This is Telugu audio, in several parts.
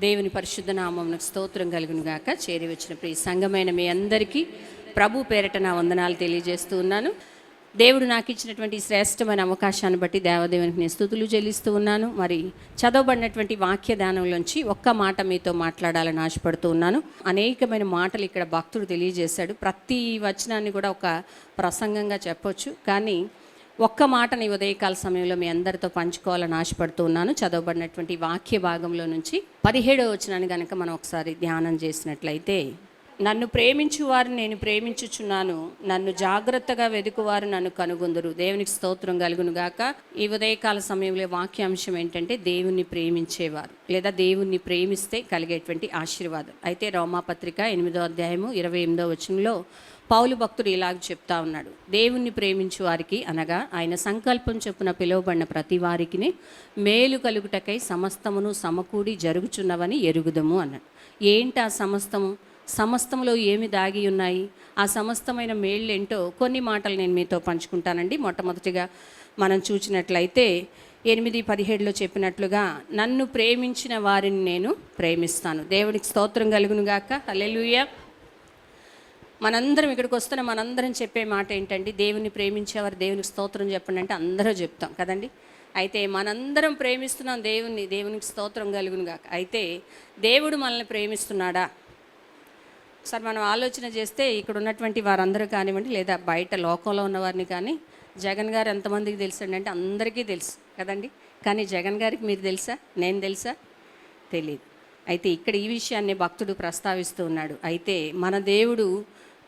దేవుని పరిశుద్ధ నామమునకు స్తోత్రం కలుగును గాక. చేరి వచ్చిన ప్రియ సంఘమైన మీ అందరికీ ప్రభు పేరట నా వందనాలు తెలియజేస్తూ ఉన్నాను. దేవుడు నాకు ఇచ్చినటువంటి శ్రేష్టమైన అవకాశాన్ని బట్టి దేవదేవునికి నేను స్థుతులు చెల్లిస్తూ ఉన్నాను. మరి చదవబడినటువంటి వాక్య దానంలోంచి ఒక్క మాట మీతో మాట్లాడాలని ఆశపడుతూ ఉన్నాను. అనేకమైన మాటలు ఇక్కడ భక్తుడు తెలియజేశాడు. ప్రతి వచనాన్ని కూడా ఒక ప్రసంగంగా చెప్పొచ్చు. కానీ ఒక్క మాటని ఉదయకాల సమయంలో మీ అందరితో పంచుకోవాలని ఆశపడుతూ ఉన్నాను. చదవబడినటువంటి వాక్య భాగంలో నుంచి పదిహేడో వచనాన్ని కనుక మనం ఒకసారి ధ్యానం చేసినట్లయితే నన్ను ప్రేమించు వారిని నేను ప్రేమించుచున్నాను. నన్ను జాగ్రత్తగా వెదుకువారు నన్ను కనుగొందరు. దేవునికి స్తోత్రం కలుగును గాక. ఈ ఉదయకాల సమయంలో వాక్యాంశం ఏంటంటే దేవుణ్ణి ప్రేమించేవారు లేదా దేవుణ్ణి ప్రేమిస్తే కలిగేటువంటి ఆశీర్వాదం. అయితే రోమాపత్రిక ఎనిమిదో అధ్యాయము ఇరవై ఎనిమిదో వచనంలో పౌలు భక్తుడు ఇలాగ చెప్తా ఉన్నాడు. దేవుణ్ణి ప్రేమించు వారికి అనగా ఆయన సంకల్పం చొప్పున పిలువబడిన ప్రతి వారికి మేలు కలుగుటకై సమస్తమును సమకూడి జరుగుచున్నవని ఎరుగుదము అన్నాడు. ఏంటి ఆ సమస్తము? సమస్తములో ఏమి దాగి ఉన్నాయి? ఆ సమస్తమైన మేళ్ళు ఏంటో కొన్ని మాటలు నేను మీతో పంచుకుంటానండి. మొట్టమొదటిగా మనం చూసినట్లయితే ఎనిమిది పదిహేడులో చెప్పినట్లుగా నన్ను ప్రేమించిన వారిని నేను ప్రేమిస్తాను. దేవుడికి స్తోత్రం కలుగునుగాక గాక. మనందరం ఇక్కడికి వస్తున్న మనందరం చెప్పే మాట ఏంటండి? దేవుని ప్రేమించేవారు దేవునికి స్తోత్రం చెప్పండి అంటే అందరూ చెప్తాం కదండి? అయితే మనందరం ప్రేమిస్తున్నాం దేవుని దేవునికి స్తోత్రం కలుగును అయితే దేవుడు మనల్ని ప్రేమిస్తున్నాడా? సార్ మనం ఆలోచన చేస్తే ఇక్కడ ఉన్నటువంటి వారందరూ కానివ్వండి లేదా బయట లోకంలో ఉన్నవారిని కానీ జగన్ గారు ఎంతమందికి తెలుసు అంటే అందరికీ తెలుసు కదండి? కానీ జగన్ గారికి మీరు తెలుసా? నేను తెలుసా? తెలియదు అయితే ఇక్కడ ఈ విషయాన్ని భక్తుడు ప్రస్తావిస్తూ ఉన్నాడు. అయితే మన దేవుడు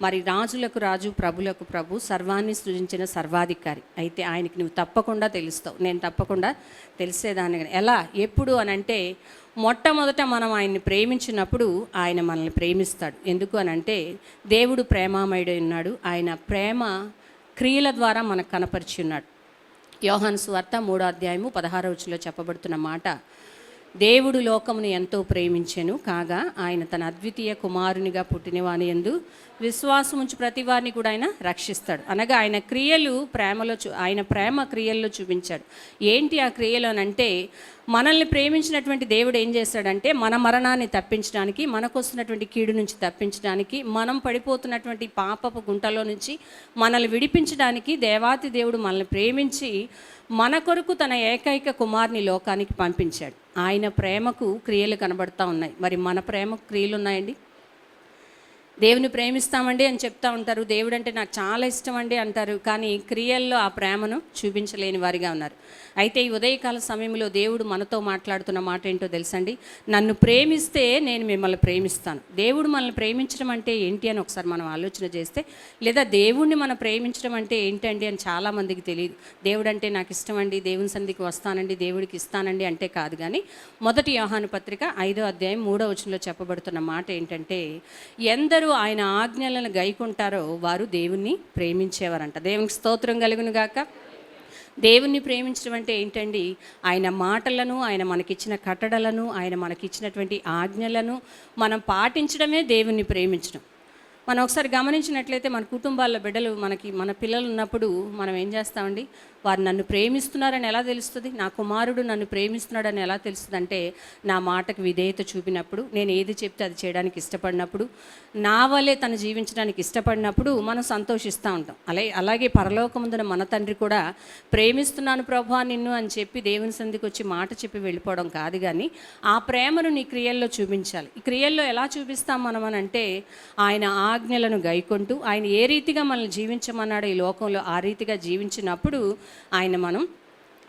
మరి రాజులకు రాజు ప్రభులకు ప్రభు సర్వాన్ని సృజించిన సర్వాధికారి. అయితే ఆయనకి నువ్వు తప్పకుండా తెలుస్తావు. నేను తప్పకుండా తెలిసేదాన్ని ఎలా? ఎప్పుడు అని అంటే మొట్టమొదట మనం ఆయన్ని ప్రేమించినప్పుడు ఆయన మనల్ని ప్రేమిస్తాడు. ఎందుకు అని అంటే దేవుడు ప్రేమామయుడై ఉన్నాడు. ఆయన ప్రేమ క్రియల ద్వారా మనకు కనపరిచి ఉన్నాడు. యోహాను స్వార్త మూడో అధ్యాయము పదహారో రోజుల్లో చెప్పబడుతున్న మాట దేవుడు లోకమును ఎంతో ప్రేమించెను కాగా ఆయన తన అద్వితీయ కుమారునిగా పుట్టినవాని ఎందు విశ్వాసం ఉంచి ప్రతి వారిని కూడా ఆయన రక్షిస్తాడు. అనగా ఆయన క్రియలు ప్రేమలో చూ ఆయన ప్రేమ క్రియల్లో చూపించాడు. ఏంటి ఆ క్రియలు అని అంటే మనల్ని ప్రేమించినటువంటి దేవుడు ఏం చేస్తాడంటే మన మరణాన్ని తప్పించడానికి మనకు వస్తున్నటువంటి కీడు నుంచి తప్పించడానికి మనం పడిపోతున్నటువంటి పాపపు గుంటలో నుంచి మనల్ని విడిపించడానికి దేవాతి దేవుడు మనల్ని ప్రేమించి మన కొరకు తన ఏకైక కుమార్ని లోకానికి పంపించాడు. ఆయన ప్రేమకు క్రియలు కనబడతా ఉన్నాయి. మరి మన ప్రేమకు క్రియలు ఉన్నాయండి? దేవుని ప్రేమిస్తామండి అని చెప్తా ఉంటారు. దేవుడు అంటే నాకు చాలా ఇష్టం అండి అంటారు. కానీ క్రియల్లో ఆ ప్రేమను చూపించలేని వారిగా ఉన్నారు. అయితే ఈ ఉదయకాల సమయంలో దేవుడు మనతో మాట్లాడుతున్న మాట ఏంటో తెలుసండి? నన్ను ప్రేమిస్తే నేను మిమ్మల్ని ప్రేమిస్తాను. దేవుడు మనల్ని ప్రేమించడం అంటే ఏంటి అని ఒకసారి మనం ఆలోచన చేస్తే లేదా దేవుణ్ణి మనం ప్రేమించడం అంటే ఏంటండి అని చాలామందికి తెలియదు. దేవుడు అంటే నాకు ఇష్టం అండి దేవుని సంధికి వస్తానండి దేవుడికి ఇస్తానండి అంటే కాదు కానీ మొదటి యోహాను పత్రిక ఐదో అధ్యాయం మూడో వచనంలో చెప్పబడుతున్న మాట ఏంటంటే ఎందరూ ఆయన ఆజ్ఞలను గైకుంటారో వారు దేవుణ్ణి ప్రేమించేవారంట. దేవునికి స్తోత్రం కలుగును గాక. దేవుణ్ణి ప్రేమించడం అంటే ఏంటండి? ఆయన మాటలను ఆయన మనకిచ్చిన కట్టడలను ఆయన మనకిచ్చినటువంటి ఆజ్ఞలను మనం పాటించడమే దేవుణ్ణి ప్రేమించడం. మనం ఒకసారి గమనించినట్లయితే మన కుటుంబాల్లో బిడ్డలు మనకి మన పిల్లలు ఉన్నప్పుడు మనం ఏం చేస్తామండి? వారు నన్ను ప్రేమిస్తున్నారని ఎలా తెలుస్తుంది? నా కుమారుడు నన్ను ప్రేమిస్తున్నాడని ఎలా తెలుస్తుంది అంటే నా మాటకు విధేయత చూపినప్పుడు నేను ఏది చెప్తే అది చేయడానికి ఇష్టపడినప్పుడు నా వల్లే తను జీవించడానికి ఇష్టపడినప్పుడు మనం సంతోషిస్తూ ఉంటాం. అలాగే అలాగే పరలోకముందున మన తండ్రి కూడా ప్రేమిస్తున్నాను ప్రభా నిన్ను అని చెప్పి దేవుని సంధికి వచ్చి మాట చెప్పి వెళ్ళిపోవడం కాదు కానీ ఆ ప్రేమను నీ క్రియల్లో చూపించాలి. ఈ క్రియల్లో ఎలా చూపిస్తాం మనం అని అంటే ఆయన ఆజ్ఞలను గైకొంటూ ఆయన ఏ రీతిగా మనల్ని జీవించమన్నాడో ఈ లోకంలో ఆ రీతిగా జీవించినప్పుడు ఆయన మనం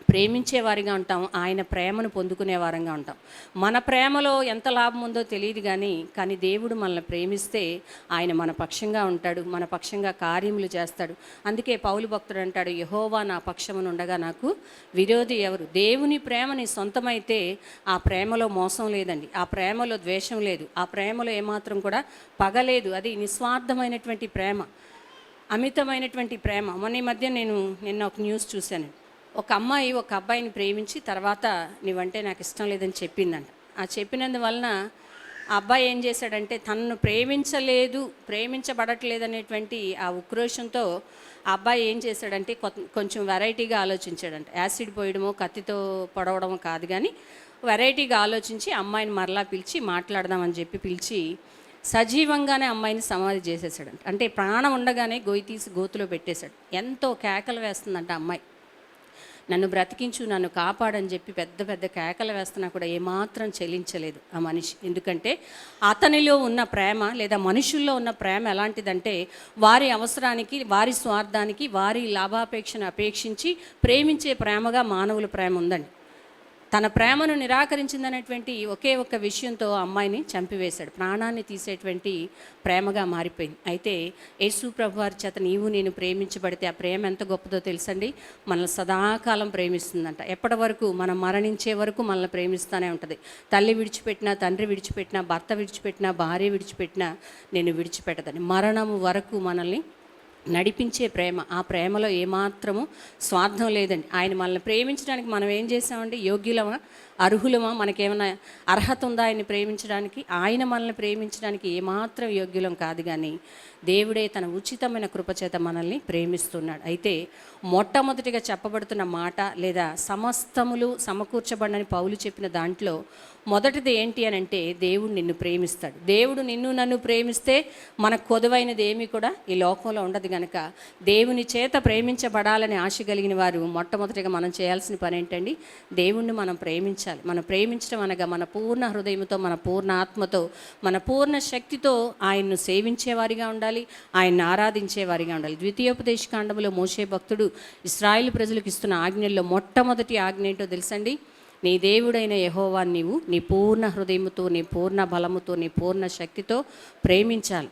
ప్రేమించేవారిగా ఉంటాం ఆయన ప్రేమను పొందుకునే వారంగా ఉంటాం. మన ప్రేమలో ఎంత లాభం ఉందో తెలియదు కానీ కానీ దేవుడు మనల్ని ప్రేమిస్తే ఆయన మన పక్షంగా ఉంటాడు మన పక్షంగా కార్యములు చేస్తాడు. అందుకే పౌలు భక్తుడు అంటాడు యహోవా నా పక్షమును ఉండగా నాకు విరోధి ఎవరు? దేవుని ప్రేమని సొంతమైతే ఆ ప్రేమలో మోసం లేదండి ఆ ప్రేమలో ద్వేషం లేదు ఆ ప్రేమలో ఏమాత్రం కూడా పగలేదు అది నిస్వార్థమైనటువంటి ప్రేమ అమితమైనటువంటి ప్రేమ. మొన్న ఈ మధ్య నేను నిన్న ఒక న్యూస్ చూశాను. ఒక అమ్మాయి ఒక అబ్బాయిని ప్రేమించి తర్వాత నీవంటే నాకు ఇష్టం లేదని చెప్పిందంట. ఆ చెప్పినందువలన ఆ అబ్బాయి ఏం చేశాడంటే తనను ప్రేమించలేదు ప్రేమించబడట్లేదు అనేటువంటి ఆ ఉక్రోషంతో ఆ అబ్బాయి ఏం చేశాడంటే కొంచెం వెరైటీగా ఆలోచించాడంట. యాసిడ్ పోయడమో కత్తితో పొడవడమో కాదు కానీ వెరైటీగా ఆలోచించి అమ్మాయిని మరలా పిలిచి మాట్లాడదామని చెప్పి పిలిచి సజీవంగానే అమ్మాయిని సమాధి చేసేసాడంట అంటే ప్రాణం ఉండగానే గొయ్యి తీసి గోతులో పెట్టేశాడు. ఎంతో కేకలు వేస్తుందంట అమ్మాయి. నన్ను బ్రతికించు నన్ను కాపాడని చెప్పి పెద్ద పెద్ద కేకలు వేస్తున్నా కూడా ఏమాత్రం చెల్లించలేదు ఆ మనిషి. ఎందుకంటే అతనిలో ఉన్న ప్రేమ లేదా మనుషుల్లో ఉన్న ప్రేమ ఎలాంటిదంటే వారి అవసరానికి వారి స్వార్థానికి వారి లాభాపేక్షను అపేక్షించి ప్రేమించే ప్రేమగా మానవుల ప్రేమ ఉందండి. తన ప్రేమను నిరాకరించిందనేటువంటి ఒకే ఒక్క విషయంతో ఆ అమ్మాయిని చంపివేశాడు. ప్రాణాన్ని తీసేటువంటి ప్రేమగా మారిపోయింది. అయితే యేసు ప్రభు వారి చేత నీవు నేను ప్రేమించబడితే ఆ ప్రేమ ఎంత గొప్పదో తెలుసండి? మనల్ని సదాకాలం ప్రేమిస్తుందంట. ఎప్పటి వరకు? మనం మరణించే వరకు మనల్ని ప్రేమిస్తూనే ఉంటుంది. తల్లి విడిచిపెట్టినా తండ్రి విడిచిపెట్టినా భర్త విడిచిపెట్టినా భార్య విడిచిపెట్టినా నేను విడిచిపెట్టదని. మరణము వరకు మనల్ని నడిపించే ప్రేమ. ఆ ప్రేమలో ఏమాత్రము స్వార్థం లేదండి. ఆయన మనల్ని ప్రేమించడానికి మనం ఏం చేసామండి యోగ్యులమా? అర్హులమా? మనకేమైనా అర్హత ఉందా ఆయన్ని ప్రేమించడానికి? ఆయన మనల్ని ప్రేమించడానికి ఏమాత్రం యోగ్యులం కాదు కానీ దేవుడే తన ఉచితమైన కృపచేత మనల్ని ప్రేమిస్తున్నాడు. అయితే మొట్టమొదటిగా చెప్పబడుతున్న మాట లేదా సమస్తములు సమకూర్చబడని పౌలు చెప్పిన దాంట్లో మొదటిది ఏంటి అని అంటే దేవుడు నిన్ను ప్రేమిస్తాడు. దేవుడు నిన్ను నన్ను ప్రేమిస్తే మనకు కొదువైనది ఏమీ కూడా ఈ లోకంలో ఉండదు గనక దేవుని చేత ప్రేమించబడాలని ఆశ కలిగిన వారు మొట్టమొదటిగా మనం చేయాల్సిన పని ఏంటండి? దేవుణ్ణి మనం ప్రేమించాలి. మనం ప్రేమించడం అనగా మన పూర్ణ హృదయంతో మన పూర్ణ ఆత్మతో మన పూర్ణ శక్తితో ఆయన్ను సేవించేవారిగా ఉండాలి ఆయన్ని ఆరాధించేవారిగా ఉండాలి. ద్వితీయోపదేశ కాండంలో మోసే భక్తుడు ఇస్రాయిల్ ప్రజలకు ఇస్తున్న ఆజ్ఞల్లో మొట్టమొదటి ఆజ్ఞ ఏంటో తెలుసండి? నీ దేవుడైన యహోవా నీవు నీ పూర్ణ హృదయముతో నీ పూర్ణ బలముతో నీ పూర్ణ శక్తితో ప్రేమించాలి.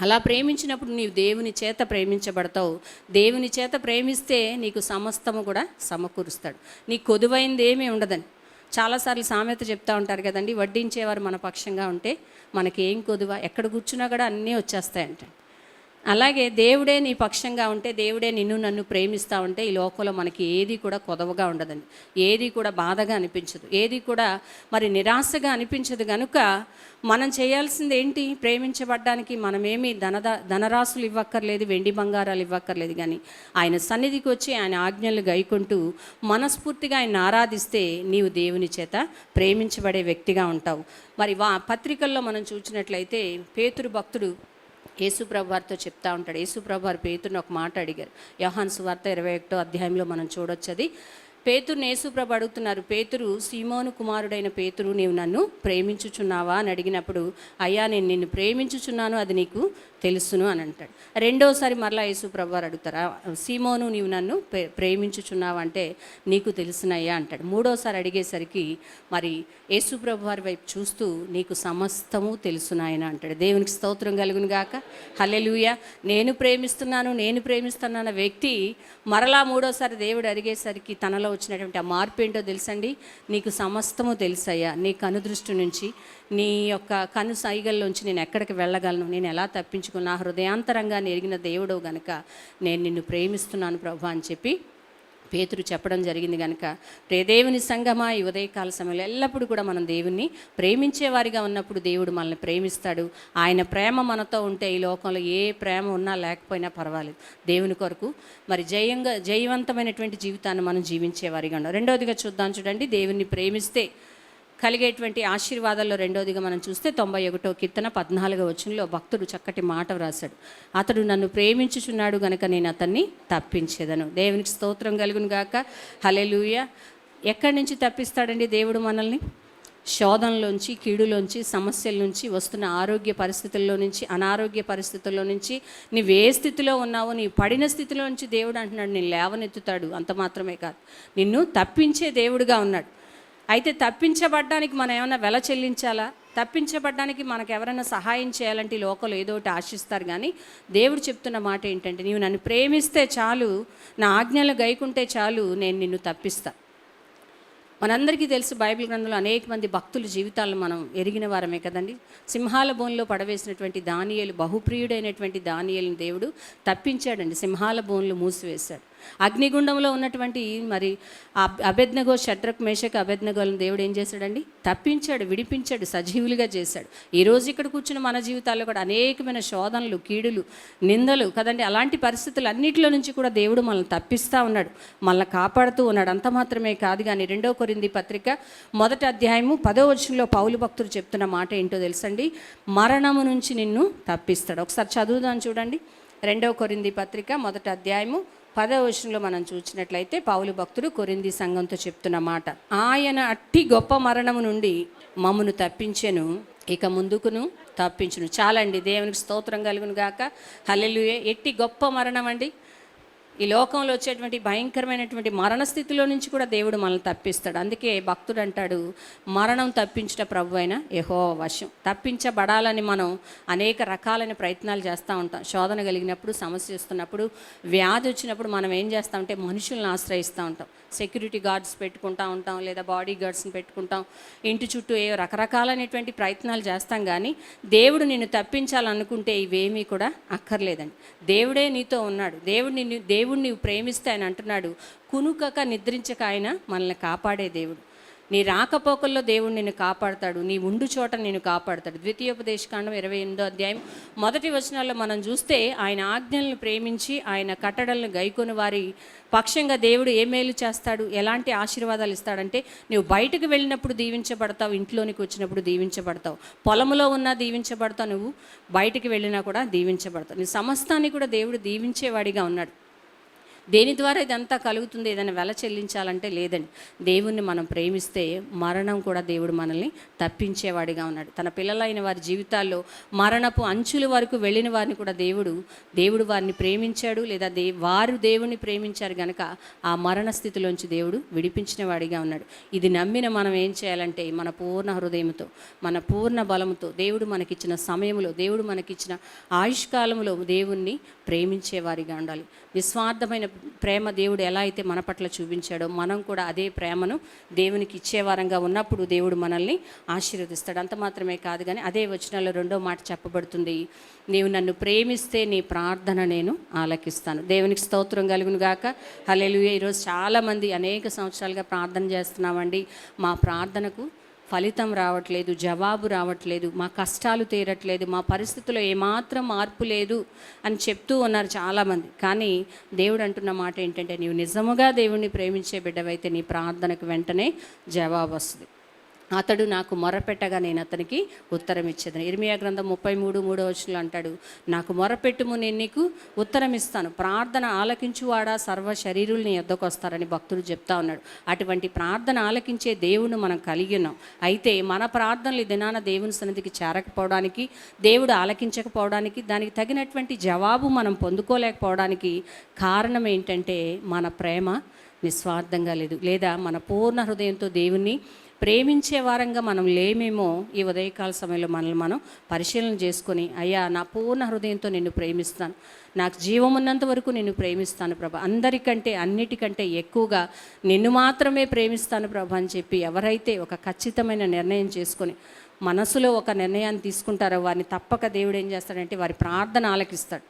అలా ప్రేమించినప్పుడు నీవు దేవుని చేత ప్రేమించబడతావు. దేవుని చేత ప్రేమిస్తే నీకు సమస్తము కూడా సమకూరుస్తాడు. నీ కొదువైంది ఏమీ ఉండదని. చాలాసార్లు సామెత చెప్తూ ఉంటారు కదండి వడ్డించేవారు మన పక్షంగా ఉంటే మనకి ఏం కొదువ? ఎక్కడ కూర్చున్నా కూడా అన్నీ వచ్చేస్తాయంట. అలాగే దేవుడే నీ పక్షంగా ఉంటే దేవుడే నిన్ను నన్ను ప్రేమిస్తూ ఉంటే ఈ లోకంలో మనకి ఏది కూడా కొదవగా ఉండదండి. ఏది కూడా బాధగా అనిపించదు. ఏది కూడా మరి నిరాశగా అనిపించదు కనుక మనం చేయాల్సింది ఏంటి? ప్రేమించబడ్డానికి మనమేమి ధనద ధనరాశులు ఇవ్వక్కర్లేదు వెండి బంగారాలు ఇవ్వక్కర్లేదు కానీ ఆయన సన్నిధికి వచ్చి ఆయన ఆజ్ఞలు గైకుంటూ మనస్ఫూర్తిగా ఆయన ఆరాధిస్తే నీవు దేవుని చేత ప్రేమించబడే వ్యక్తిగా ఉంటావు. మరి వా పత్రికల్లో మనం చూసినట్లయితే పేతురు భక్తుడు యేసుప్రభు వారితో చెప్తా ఉంటాడు. యేసుప్రభు వారు పేతుని ఒక మాట అడిగారు. యోహాన్ సువార్త ఇరవై ఒకటో అధ్యాయంలో మనం చూడొచ్చది. అది పేతురుని యేసుప్రభు అడుగుతున్నారు పేతురు సీమోను కుమారుడైన పేతురు నీవు నన్ను ప్రేమించుచున్నావా? అని అడిగినప్పుడు అయ్యా నేను నిన్ను ప్రేమించుచున్నాను అది నీకు తెలుసును అని అంటాడు. రెండోసారి మరలా యేసుప్రభు వారు అడుగుతారా సీమోను నీవు నన్ను ప్రే ప్రేమించుచున్నావా అంటే నీకు తెలుసునయ్యా అంటాడు. మూడోసారి అడిగేసరికి మరి యేసుప్రభు వారి వైపు చూస్తూ నీకు సమస్తము తెలుసునాయన అంటాడు. దేవునికి స్తోత్రం కలుగును గాక. హలెలుయ నేను ప్రేమిస్తున్నాను నేను ప్రేమిస్తున్నాన్న వ్యక్తి మరలా మూడోసారి దేవుడు అడిగేసరికి తనలో వచ్చినటువంటి ఆ మార్పు ఏంటో తెలుసండి? నీకు సమస్తము తెలుసయ్యా. నీ కనుదృష్టి నుంచి నీ యొక్క కను సైగల్లోంచి నేను ఎక్కడికి వెళ్ళగలను? నేను ఎలా తప్పించుకున్నా? హృదయాంతరంగా ఎరిగిన దేవుడో గనుక నేను నిన్ను ప్రేమిస్తున్నాను ప్రభు అని చెప్పి పేతురు చెప్పడం జరిగింది కనుక ప్రేదేవుని సంగమా ఈ ఉదయకాల సమయంలో ఎల్లప్పుడూ కూడా మనం దేవుణ్ణి ప్రేమించేవారిగా ఉన్నప్పుడు దేవుడు మనల్ని ప్రేమిస్తాడు. ఆయన ప్రేమ మనతో ఉంటే ఈ లోకంలో ఏ ప్రేమ ఉన్నా లేకపోయినా పర్వాలేదు. దేవుని కొరకు మరి జయంగా జయవంతమైనటువంటి జీవితాన్ని మనం జీవించేవారిగా ఉండాలి. రెండవదిగా చూద్దాం చూడండి దేవుణ్ణి ప్రేమిస్తే కలిగేటువంటి ఆశీర్వాదాల్లో రెండోదిగా మనం చూస్తే తొంభై ఒకటో కీర్తన పద్నాలుగో వచనంలో భక్తుడు చక్కటి మాట వ్రాశాడు. అతడు నన్ను ప్రేమించుచున్నాడు గనక నేను అతన్ని తప్పించేదను. దేవునికి స్తోత్రం కలుగును గాక. హలెలుయ ఎక్కడి నుంచి తప్పిస్తాడండి దేవుడు మనల్ని? శోధనలోంచి కీడులోంచి సమస్యల నుంచి వస్తున్న ఆరోగ్య పరిస్థితుల్లో నుంచి అనారోగ్య పరిస్థితుల్లో నుంచి. నీవు ఏ స్థితిలో ఉన్నావో నీ పడిన స్థితిలో నుంచి దేవుడు అంటున్నాడు నేను లేవనెత్తుతాడు. అంత మాత్రమే కాదు. నిన్ను తప్పించే దేవుడుగా ఉన్నాడు. అయితే తప్పించబడ్డానికి మనం ఏమైనా వెల చెల్లించాలా? తప్పించబడ్డానికి మనకు ఎవరైనా సహాయం చేయాలంటే ఈ లోకలు ఏదో ఒకటి ఆశిస్తారు కానీ దేవుడు చెప్తున్న మాట ఏంటంటే నీవు నన్ను ప్రేమిస్తే చాలు నా ఆజ్ఞలు గైకుంటే చాలు నేను నిన్ను తప్పిస్తా. మనందరికీ తెలుసు బైబిల్ గ్రంథంలో అనేక మంది భక్తుల జీవితాలను మనం ఎరిగిన వారమే కదండి. సింహాల బోన్లో పడవేసినటువంటి దానియలు బహుప్రియుడైనటువంటి దానియలను దేవుడు తప్పించాడండి. సింహాల బోన్లు మూసివేశాడు. అగ్నిగుండంలో ఉన్నటువంటి మరి అబ్- షట్రక్ మేషక్ అబెద్నగోలను దేవుడు ఏం చేశాడండి? తప్పించాడు విడిపించాడు సజీవులుగా చేశాడు. ఈరోజు ఇక్కడ కూర్చున్న మన జీవితాల్లో కూడా అనేకమైన శోధనలు కీడులు నిందలు కదండి? అలాంటి పరిస్థితులు అన్నింటిలో నుంచి కూడా దేవుడు మనల్ని తప్పిస్తూ ఉన్నాడు. మనల్ని కాపాడుతూ ఉన్నాడు. అంత మాత్రమే కాదు కానీ రెండో కొరింది పత్రిక మొదటి అధ్యాయము పదో వచనంలో పౌలు భక్తులు చెప్తున్న మాట ఏంటో తెలుసండి? మరణము నుంచి నిన్ను తప్పిస్తాడు. ఒకసారి చదువుదాం చూడండి. రెండవ కొరింది పత్రిక మొదటి అధ్యాయము పదవ వచనంలో మనం చూసినట్లయితే పౌలు భక్తుడు కొరింది సంఘంతో చెప్తున్న మాట. ఆయన అట్టి గొప్ప మరణము నుండి మమ్మను తప్పించెను ఇక ముందుకును తప్పించును. చాలండి దేవునికి స్తోత్రం కలుగును గాక. హల్లెలుయే. ఎట్టి గొప్ప మరణం అండి ఈ లోకంలో వచ్చేటువంటి భయంకరమైనటువంటి మరణ స్థితిలో నుంచి కూడా దేవుడు మనల్ని తప్పిస్తాడు. అందుకే భక్తుడు అంటాడు మరణం తప్పించిన ప్రభు అయిన యహో వశం. తప్పించబడాలని మనం అనేక రకాలైన ప్రయత్నాలు చేస్తూ ఉంటాం. శోధన కలిగినప్పుడు సమస్య వస్తున్నప్పుడు వ్యాధి వచ్చినప్పుడు మనం ఏం చేస్తామంటే మనుషుల్ని ఆశ్రయిస్తూ ఉంటాం. సెక్యూరిటీ గార్డ్స్ పెట్టుకుంటా ఉంటాం లేదా బాడీ గార్డ్స్ని పెట్టుకుంటాం. ఇంటి చుట్టూ ఏ రకరకాలైనటువంటి ప్రయత్నాలు చేస్తాం కానీ దేవుడు నిన్ను తప్పించాలనుకుంటే ఇవేమీ కూడా అక్కర్లేదండి. దేవుడే నీతో ఉన్నాడు. దేవుడు నిన్ను దేవుడు నీవు ప్రేమిస్తే ఆయన అంటున్నాడు కునుకక నిద్రించక ఆయన మనల్ని కాపాడే దేవుడు. నీ రాకపోకల్లో దేవుడు నిన్ను కాపాడతాడు నీ ఉండు చోట నిన్ను కాపాడతాడు. ద్వితీయోపదేశకాండం ఇరవై ఎనిమిదో అధ్యాయం. మొదటి వచనాల్లో మనం చూస్తే ఆయన ఆజ్ఞలను ప్రేమించి ఆయన కట్టడలను గైకొని వారి పక్షంగా దేవుడు ఏ మేలు చేస్తాడు ఎలాంటి ఆశీర్వాదాలు ఇస్తాడంటే నువ్వు బయటకు వెళ్ళినప్పుడు దీవించబడతావు ఇంట్లోనికి వచ్చినప్పుడు దీవించబడతావు. పొలంలో ఉన్నా దీవించబడతావు నువ్వు బయటికి వెళ్ళినా కూడా దీవించబడతావు. నీ సమస్తాన్ని కూడా దేవుడు దీవించేవాడిగా ఉన్నాడు. దేని ద్వారా ఇదంతా కలుగుతుంది? ఏదైనా వెల చెల్లించాలంటే లేదండి. దేవుణ్ణి మనం ప్రేమిస్తే మరణం కూడా దేవుడు మనల్ని తప్పించేవాడిగా ఉన్నాడు. తన పిల్లలైన వారి జీవితాల్లో మరణపు అంచుల వరకు వెళ్ళిన వారిని కూడా దేవుడు దేవుడు వారిని ప్రేమించాడు లేదా దే వారు దేవుణ్ణి ప్రేమించారు గనక ఆ మరణ స్థితిలోంచి దేవుడు విడిపించిన వాడిగా ఉన్నాడు. ఇది నమ్మిన మనం ఏం చేయాలంటే మన పూర్ణ హృదయంతో మన పూర్ణ బలంతో దేవుడు మనకిచ్చిన సమయంలో దేవుడు మనకిచ్చిన ఆయుష్కాలంలో దేవుణ్ణి ప్రేమించేవారిగా ఉండాలి. నిస్వార్థమైన ప్రేమ దేవుడు ఎలా అయితే మన పట్ల చూపించాడో మనం కూడా అదే ప్రేమను దేవునికి ఇచ్చేవారంగా ఉన్నప్పుడు దేవుడు మనల్ని ఆశీర్వదిస్తాడు. అంత మాత్రమే కాదు కానీ అదే వచనంలో రెండో మాట చెప్పబడుతుంది. నీవు నన్ను ప్రేమిస్తే నీ ప్రార్థన నేను ఆలకిస్తాను. దేవునికి స్తోత్రం కలుగును గాక. హల్లెలూయా. ఈరోజు చాలామంది అనేక సంవత్సరాలుగా ప్రార్థన చేస్తున్నామండి. మా ప్రార్థనకు ఫలితం రావట్లేదు జవాబు రావట్లేదు మా కష్టాలు తీరట్లేదు మా పరిస్థితుల్లో ఏమాత్రం మార్పు లేదు అని చెప్తూ ఉన్నారు చాలామంది. కానీ దేవుడు అంటున్న మాట ఏంటంటే నీవు నిజముగా దేవుణ్ణి ప్రేమించే బిడ్డవైతే నీ ప్రార్థనకు వెంటనే జవాబు వస్తుంది. అతడు నాకు మొరపెట్టగా నేను అతనికి ఉత్తరం ఇచ్చేది ఇర్మియా గ్రంథం ముప్పై మూడు మూడో వచనంలో అంటాడు నాకు మొరపెట్టుము నేను నీకు ఉత్తరం ఇస్తాను ప్రార్థన ఆలకించువాడా? సర్వ శరీరులు నీ ఎద్దకు వస్తారని భక్తుడు చెప్తా ఉన్నాడు. అటువంటి ప్రార్థన ఆలకించే దేవుని మనం కలిగి ఉన్నాం. అయితే మన ప్రార్థనలు దినాన దేవుని సన్నిధికి చేరకపోవడానికి దేవుడు ఆలకించకపోవడానికి దానికి తగినటువంటి జవాబు మనం పొందుకోలేకపోవడానికి కారణం ఏంటంటే మన ప్రేమ నిస్వార్థంగా లేదు. లేదా మన పూర్ణ హృదయంతో దేవుణ్ణి ప్రేమించే వారంగా మనం లేమేమో ఈ ఉదయకాల సమయంలో మనల్ని మనం పరిశీలన చేసుకొని అయ్యా నా పూర్ణ హృదయంతో నిన్ను ప్రేమిస్తాను. నాకు జీవం ఉన్నంత వరకు నిన్ను ప్రేమిస్తాను ప్రభా. అందరికంటే అన్నిటికంటే ఎక్కువగా నిన్ను మాత్రమే ప్రేమిస్తాను ప్రభా అని చెప్పి ఎవరైతే ఒక ఖచ్చితమైన నిర్ణయం చేసుకొని మనసులో ఒక నిర్ణయాన్ని తీసుకుంటారో వారిని తప్పక దేవుడు ఏం చేస్తాడంటే వారి ప్రార్థన ఆలకిస్తాడు.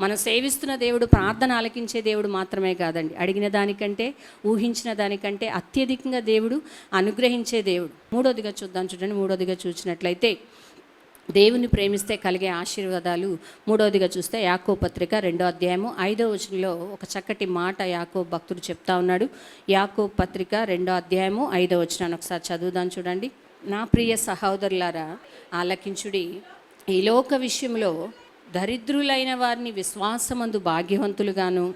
మనం సేవిస్తున్న దేవుడు ప్రార్థన ఆలకించే దేవుడు మాత్రమే కాదండి. అడిగిన దానికంటే ఊహించిన దానికంటే అత్యధికంగా దేవుడు అనుగ్రహించే దేవుడు. మూడోదిగా చూద్దాం చూడండి మూడోదిగా చూసినట్లయితే దేవుని ప్రేమిస్తే కలిగే ఆశీర్వాదాలు మూడవదిగా చూస్తే యాకో పత్రిక రెండో అధ్యాయము ఐదో వచనంలో ఒక చక్కటి మాట యాకో భక్తుడు చెప్తా ఉన్నాడు. యాకో పత్రిక రెండో అధ్యాయము ఐదో వచనాన్ని ఒకసారి చదువుదాం చూడండి. నా ప్రియ సహోదరులారా ఆలకించుడి ఈ లోక విషయంలో దరిద్రులైన వారిని విశ్వాసమందు భాగ్యవంతులుగాను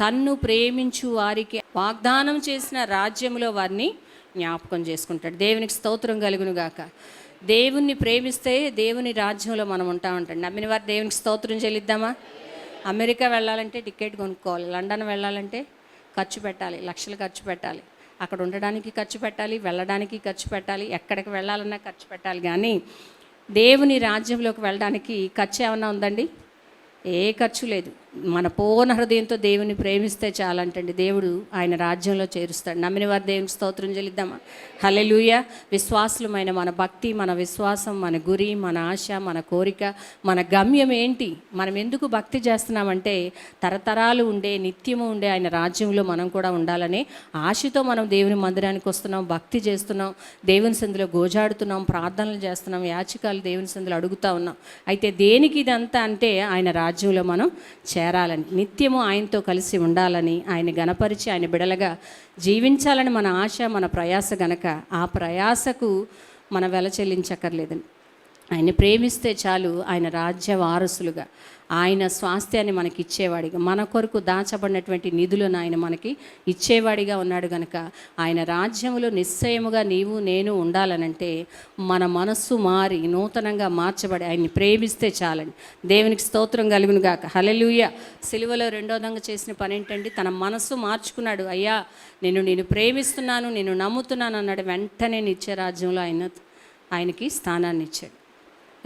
తన్ను ప్రేమించు వారికి వాగ్దానం చేసిన రాజ్యంలో వారిని జ్ఞాపకం చేసుకుంటాడు. దేవునికి స్తోత్రం కలుగునుగాక. దేవుణ్ణి ప్రేమిస్తే దేవుని రాజ్యంలో మనం ఉంటా. నమ్మిన వారు దేవునికి స్తోత్రం చెల్లిద్దామా? అమెరికా వెళ్ళాలంటే టికెట్ కొనుక్కోవాలి. లండన్ వెళ్ళాలంటే ఖర్చు పెట్టాలి. లక్షలు ఖర్చు పెట్టాలి. అక్కడ ఉండడానికి ఖర్చు పెట్టాలి. వెళ్ళడానికి ఖర్చు పెట్టాలి. ఎక్కడికి వెళ్ళాలన్నా ఖర్చు పెట్టాలి. కానీ దేవుని రాజ్యంలోకి వెళ్ళడానికి ఖర్చు ఏమైనా ఉందండి? ఏ ఖర్చు లేదు. మన పూర్ణ హృదయంతో దేవుని ప్రేమిస్తే చాలంటండి. దేవుడు ఆయన రాజ్యంలో చేరుస్తాడు. నమ్మిన వారి దేవుని స్తోత్రం చెల్లిద్దామా? హలెలుయ విశ్వాసులమైన మన భక్తి మన విశ్వాసం మన గురి మన ఆశ మన కోరిక మన గమ్యం ఏంటి? మనం ఎందుకు భక్తి చేస్తున్నామంటే తరతరాలు ఉండే నిత్యము ఉండే ఆయన రాజ్యంలో మనం కూడా ఉండాలని ఆశతో మనం దేవుని మందిరానికి వస్తున్నాం భక్తి చేస్తున్నాం దేవుని సందులో గోజాడుతున్నాం ప్రార్థనలు చేస్తున్నాం యాచికాలు దేవుని సందులో అడుగుతా ఉన్నాం. అయితే దేనికి ఇదంతా అంటే ఆయన రాజ్యంలో మనం చే చేరాలని నిత్యము ఆయనతో కలిసి ఉండాలని ఆయన గణపరిచి ఆయన బిడలగా జీవించాలని మన ఆశ మన ప్రయాస గనక ఆ ప్రయాసకు మన వెల చెల్లించక్కర్లేదని ఆయన ప్రేమిస్తే చాలు ఆయన రాజ్య వారసులుగా. ఆయన స్వాస్థ్యాన్ని మనకి ఇచ్చేవాడిగా మన కొరకు దాచబడినటువంటి నిధులను ఆయన మనకి ఇచ్చేవాడిగా ఉన్నాడు గనక ఆయన రాజ్యంలో నిశ్చయముగా నీవు నేను ఉండాలనంటే మన మనస్సు మారి నూతనంగా మార్చబడి ఆయన్ని ప్రేమిస్తే చాలండి. దేవునికి స్తోత్రం కలుగును గాక. హలెలుయ సిలువలో రెండో దంగ చేసిన పని ఏంటండి తన మనస్సు మార్చుకున్నాడు. అయ్యా నేను నేను ప్రేమిస్తున్నాను నేను నమ్ముతున్నాను అన్నాడు. వెంటనే నిత్య రాజ్యంలో ఆయన ఆయనకి స్థానాన్ని ఇచ్చాడు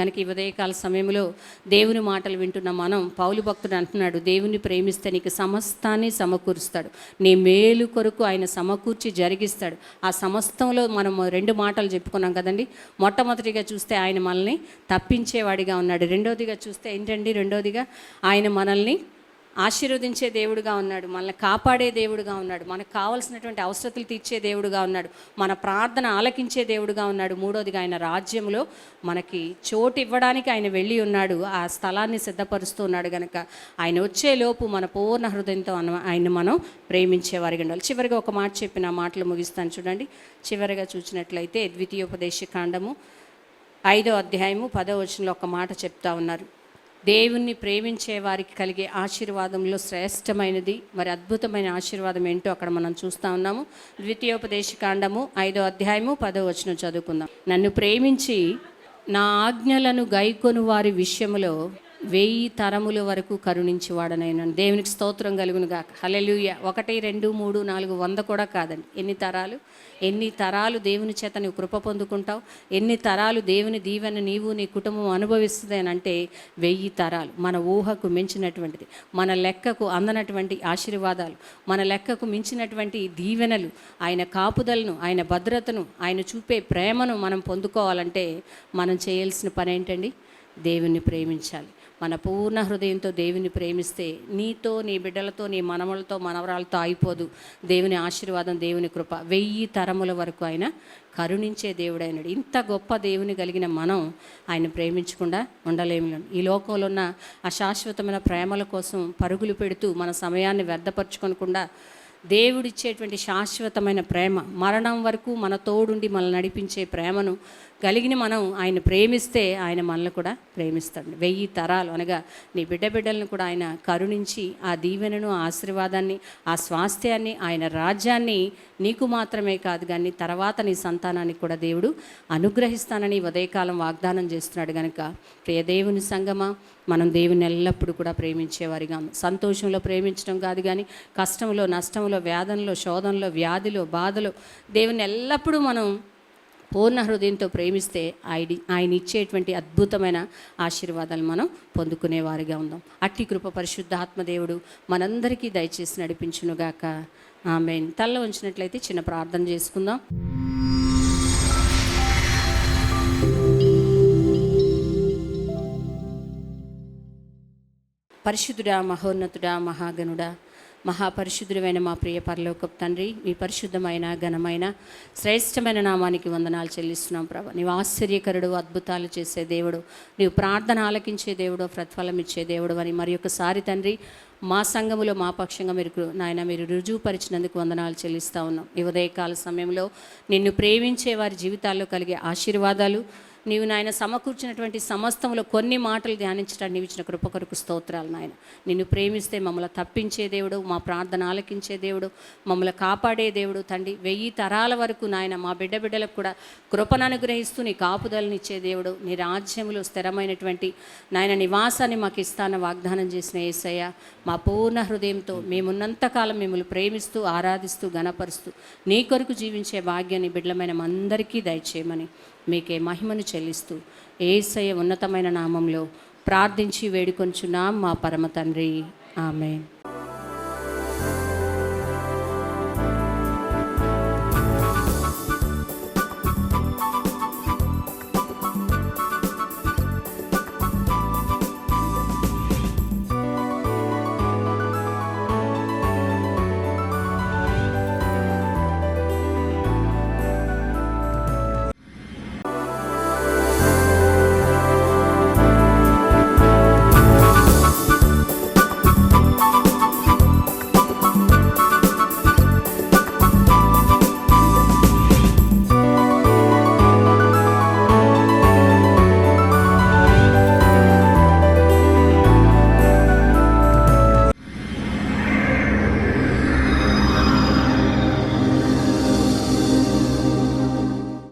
కనుక ఈ ఉదయకాల సమయంలో దేవుని మాటలు వింటున్న మనం పౌలు భక్తుడు అంటున్నాడు దేవుని ప్రేమిస్తే నీకు సమస్తాన్ని సమకూరుస్తాడు. నీ మేలు కొరకు ఆయన సమకూర్చి జరిగిస్తాడు. ఆ సమస్తంలో మనం రెండు మాటలు చెప్పుకున్నాం కదండి. మొట్టమొదటిగా చూస్తే ఆయన మనల్ని తప్పించేవాడిగా ఉన్నాడు. రెండోదిగా చూస్తే ఏంటండి రెండోదిగా? ఆయన మనల్ని ఆశీర్వదించే దేవుడుగా ఉన్నాడు మనల్ని కాపాడే దేవుడుగా ఉన్నాడు మనకు కావాల్సినటువంటి అవసరతలు తీర్చే దేవుడుగా ఉన్నాడు మన ప్రార్థన ఆలకించే దేవుడుగా ఉన్నాడు. మూడోదిగా ఆయన రాజ్యంలో మనకి చోటు ఇవ్వడానికి ఆయన వెళ్ళి ఉన్నాడు ఆ స్థలాన్ని సిద్ధపరుస్తూ ఉన్నాడు కనుక ఆయన వచ్చే లోపు మన పూర్ణ హృదయంతో ఆయన మనం ప్రేమించేవారిగా ఉండాలి. చివరిగా ఒక మాట చెప్పిన మాటలు ముగిస్తాను చూడండి. చివరిగా చూసినట్లయితే ద్వితీయోపదేశ కాండము ఐదో అధ్యాయము పదో వచనంలో ఒక మాట చెప్తా ఉన్నారు. దేవుణ్ణి ప్రేమించే వారికి కలిగే ఆశీర్వాదంలో శ్రేష్టమైనది. మరి అద్భుతమైన ఆశీర్వాదం ఏంటో అక్కడ మనం చూస్తూ ఉన్నాము. ద్వితీయోపదేశ కాండము ఐదో అధ్యాయము పదో వచనం చదువుకుందాం. నన్ను ప్రేమించి నా ఆజ్ఞలను గైకొను వారి విషయంలో వెయ్యి తరముల వరకు కరుణించేవాడనైనా దేవునికి స్తోత్రం కలుగును గాక. హలెలుయ ఒకటి రెండు మూడు నాలుగు వంద కూడా కాదండి. ఎన్ని తరాలు? ఎన్ని తరాలు దేవుని చేత నీవు కృప పొందుకుంటావు? ఎన్ని తరాలు దేవుని దీవెన నీవు నీ కుటుంబం అనుభవిస్తుంది అని అంటే వెయ్యి తరాలు. మన ఊహకు మించినటువంటిది మన లెక్కకు అందనటువంటి ఆశీర్వాదాలు మన లెక్కకు మించినటువంటి దీవెనలు ఆయన కాపుదలను ఆయన భద్రతను ఆయన చూపే ప్రేమను మనం పొందుకోవాలంటే మనం చేయాల్సిన పని ఏంటండి దేవుణ్ణి ప్రేమించాలి. మన పూర్ణ హృదయంతో దేవుని ప్రేమిస్తే నీతో నీ బిడ్డలతో నీ మనములతో మనవరాలతో అయిపోదు దేవుని ఆశీర్వాదం దేవుని కృప వెయ్యి తరముల వరకు ఆయన కరుణించే దేవుడైనడు. ఇంత గొప్ప దేవుని కలిగిన మనం ఆయన ప్రేమించకుండా ఉండలేము. ఈ లోకంలో ఉన్న అశాశ్వతమైన ప్రేమల కోసం పరుగులు పెడుతూ మన సమయాన్ని వ్యర్థపరచుకోకుండా దేవుడిచ్చేటువంటి శాశ్వతమైన ప్రేమ మరణం వరకు మన తోడుండి మనల్ని నడిపించే ప్రేమను కలిగిన మనం ఆయన ప్రేమిస్తే ఆయన మనల్ని కూడా ప్రేమిస్తాడు. వెయ్యి తరాలు అనగా నీ బిడ్డ బిడ్డలను కూడా ఆయన కరుణించి ఆ దీవెనను ఆ ఆశీర్వాదాన్ని ఆ స్వాస్థ్యాన్ని ఆయన రాజ్యాన్ని నీకు మాత్రమే కాదు కానీ తర్వాత నీ సంతానానికి కూడా దేవుడు అనుగ్రహిస్తానని ఉదయకాలం వాగ్దానం చేస్తున్నాడు కనుక ప్రియ దేవుని సంగమా మనం దేవుని ఎల్లప్పుడూ కూడా ప్రేమించేవారిగా సంతోషంలో ప్రేమించడం కాదు కానీ కష్టంలో నష్టంలో వేదనలో శోధనలో వ్యాధిలో బాధలో దేవుని ఎల్లప్పుడూ మనం పూర్ణ హృదయంతో ప్రేమిస్తే ఆయన ఆయన ఇచ్చేటువంటి అద్భుతమైన ఆశీర్వాదాలు మనం పొందుకునేవారిగా ఉందాం. అట్టి కృప పరిశుద్ధ ఆత్మదేవుడు మనందరికీ దయచేసి నడిపించునుగాక. ఆమె తల్ల ఉంచినట్లయితే చిన్న ప్రార్థన చేసుకుందాం. పరిశుద్ధుడా మహోన్నతుడా మహాగణుడా మహాపరిశుద్ధుడైన మా ప్రియ పరలోకపు తండ్రి మీ పరిశుద్ధమైన ఘనమైన శ్రేష్టమైన నామానికి వందనాలు చెల్లిస్తున్నాం ప్రభా. నీవు ఆశ్చర్యకరుడు అద్భుతాలు చేసే దేవుడు నీవు ప్రార్థన ఆలకించే దేవుడు ప్రతిఫలం ఇచ్చే దేవుడు అని మరి ఒకసారి తండ్రి మా సంఘములో మా పక్షంగా మీరు నాయన మీరు రుజువుపరిచినందుకు వందనాలు చెల్లిస్తూ ఉన్నాం. ఈ ఉదయకాల సమయంలో నిన్ను ప్రేమించే వారి జీవితాల్లో కలిగే ఆశీర్వాదాలు నీవు నాయన సమకూర్చినటువంటి సమస్తంలో కొన్ని మాటలు ధ్యానించడానికి నీవు ఇచ్చిన కృప కొరకు స్తోత్రాలు నాయన. నిన్ను ప్రేమిస్తే మమ్మల్ని తప్పించే దేవుడు మా ప్రార్థన ఆలకించే దేవుడు మమ్మల్ని కాపాడే దేవుడు తండ్రి. వెయ్యి తరాల వరకు నాయన మా బిడ్డ బిడ్డలకు కూడా కృపను అనుగ్రహిస్తూ నీ కాపుదలనిచ్చే దేవుడు నీ రాజ్యంలో స్థిరమైనటువంటి నాయన నివాసాన్ని మాకు ఇస్తాన వాగ్దానం చేసిన ఏసయ్య మా పూర్ణ హృదయంతో మేమున్నంతకాలం మిమ్మల్ని ప్రేమిస్తూ ఆరాధిస్తూ గణపరుస్తూ నీ కొరకు జీవించే భాగ్యాన్ని బిడ్డలమైన అందరికీ దయచేయమని మీకే మహిమను చెల్లిస్తూ ఏసయ ఉన్నతమైన నామంలో ప్రార్థించి వేడుకొంచున్నాం మా పరమ తండ్రి. ఆమె